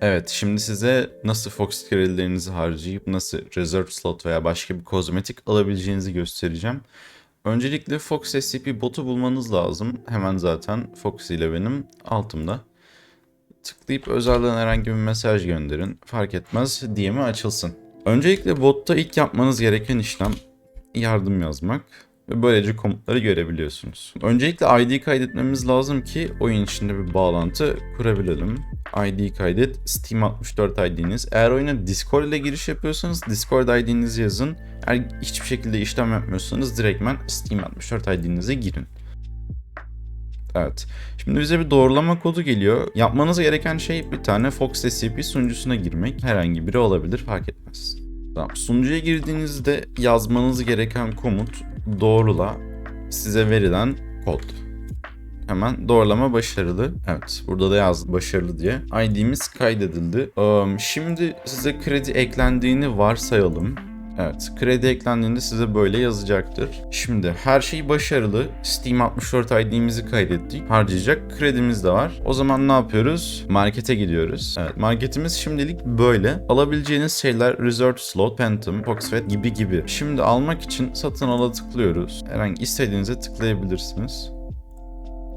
Evet, şimdi size nasıl Fox kredilerinizi harcayıp nasıl Reserve Slot veya başka bir kozmetik alabileceğinizi göstereceğim. Öncelikle Fox SCP botu bulmanız lazım. Hemen zaten Fox ile benim altımda. Tıklayıp özelden herhangi bir mesaj gönderin. Fark etmez DM'i açılsın. Öncelikle botta ilk yapmanız gereken işlem yardım yazmak ve böylece komutları görebiliyorsunuz. Öncelikle ID kaydetmemiz lazım ki oyun içinde bir bağlantı kurabilelim. ID kaydet, Steam 64 ID'niz. Eğer oyuna Discord ile giriş yapıyorsanız Discord ID'nizi yazın. Eğer hiçbir şekilde işlem yapmıyorsanız direktmen Steam 64 ID'nize girin. Evet. Şimdi bize bir doğrulama kodu geliyor. Yapmanız gereken şey bir tane Fox SCP sunucusuna girmek. Herhangi biri olabilir fark etmez. Tamam. Sunucuya girdiğinizde yazmanız gereken komut doğrula size verilen kod. Hemen doğrulama başarılı. Evet burada da yazdı başarılı diye. ID'miz kaydedildi. Eee, Şimdi size kredi eklendiğini varsayalım. Evet, kredi eklendiğinde size böyle yazacaktır. Şimdi her şey başarılı. Steam 64 ID'mizi kaydettik. Harcayacak kredimiz de var. O zaman ne yapıyoruz? Markete gidiyoruz. Evet, marketimiz şimdilik böyle. Alabileceğiniz şeyler Resort Slot, Phantom, Foxfed gibi gibi. Şimdi almak için satın ala tıklıyoruz. Herhangi istediğinize tıklayabilirsiniz.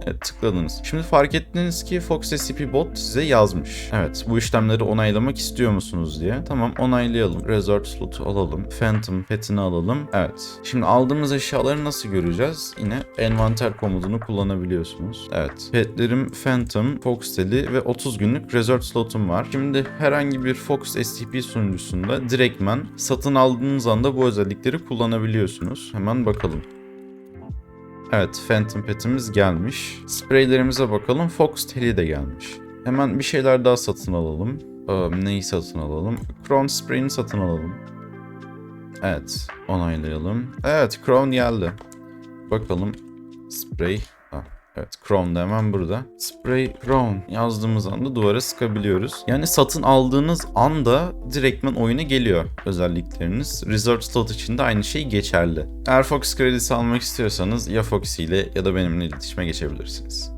Evet tıkladınız. Şimdi fark ettiniz ki Fox SCP bot size yazmış. Evet bu işlemleri onaylamak istiyor musunuz diye. Tamam onaylayalım. Resort slotu alalım. Phantom petini alalım. Evet. Şimdi aldığımız eşyaları nasıl göreceğiz? Yine envanter komutunu kullanabiliyorsunuz. Evet. Petlerim Phantom, Fox Teli ve 30 günlük resort slotum var. Şimdi herhangi bir Fox SCP sunucusunda direktmen satın aldığınız anda bu özellikleri kullanabiliyorsunuz. Hemen bakalım. Evet, Phantom Pet'imiz gelmiş. Spreylerimize bakalım. Fox Teli de gelmiş. Hemen bir şeyler daha satın alalım. Ee, neyi satın alalım? Crown Spray'ini satın alalım. Evet, onaylayalım. Evet, Crown geldi. Bakalım. Spray. Evet, Crown da hemen burada. Spray Crown yazdığımız anda duvara sıkabiliyoruz. Yani satın aldığınız anda direktmen oyuna geliyor özellikleriniz. Resort Slot için de aynı şey geçerli. Eğer Fox kredisi almak istiyorsanız ya Foxy ile ya da benimle iletişime geçebilirsiniz.